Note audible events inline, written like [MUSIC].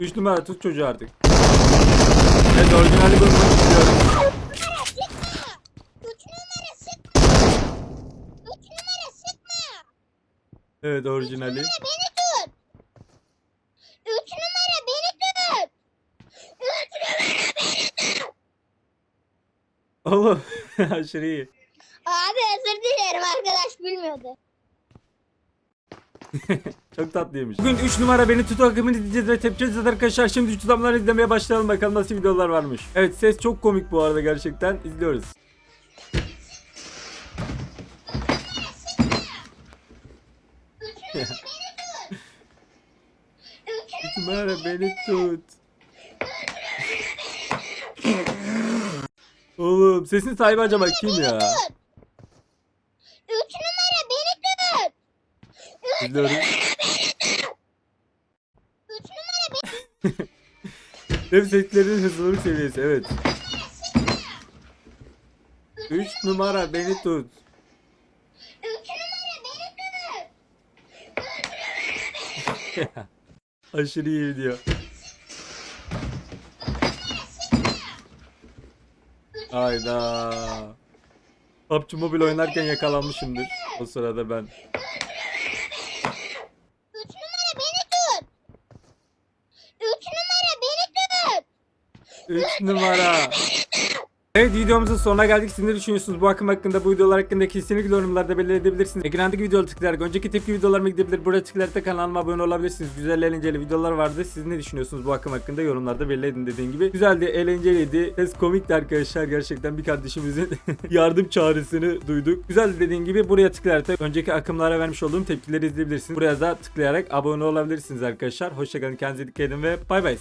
3 numara tut çocuğu artık. Evet orijinali. Üç. Üç numara sıkma. Evet orijinali. Üç numara beni tut. Üç numara beni. Oğlum [LAUGHS] aşırı iyi. Abi özür dilerim arkadaş bilmiyordu. [LAUGHS] Çok tatlıymış. Bugün 3 numara beni tut akımını izleyeceğiz ve tepki edeceğiz arkadaşlar. Şimdi 3 adamları izlemeye başlayalım bakalım nasıl videolar varmış. Evet ses çok komik bu arada gerçekten. İzliyoruz. Üç 3 numara beni tut. Oğlum sesin sahibi acaba kim ya? tut. Üç numara beni tut. [LAUGHS] Hem seslerinin hızlılık seviyesi evet. 3 numara beni tut. Üç numara beni tut. [LAUGHS] Aşırı iyi video. Hayda. PUBG Mobile oynarken yakalanmışımdır. O sırada ben. Üç numara beni tut. Üç numara beni tut. 3 numara. Evet videomuzun sonuna geldik. Siz ne düşünüyorsunuz bu akım hakkında? Bu videolar hakkında kesinlikle yorumlarda belirleyebilirsiniz. Ekrandaki videoları tıklayarak önceki tepki videolarıma gidebilir. Buraya tıklayarak da kanalıma abone olabilirsiniz. Güzel eğlenceli videolar vardı. Siz ne düşünüyorsunuz bu akım hakkında? Yorumlarda belirledin dediğim gibi. Güzeldi, eğlenceliydi. Ses komikti arkadaşlar. Gerçekten bir kardeşimizin [LAUGHS] yardım çağrısını duyduk. Güzeldi dediğim gibi. Buraya tıklayarak da önceki akımlara vermiş olduğum tepkileri izleyebilirsiniz. Buraya da tıklayarak abone olabilirsiniz arkadaşlar. Hoşçakalın. Kendinize dikkat edin ve bay bay.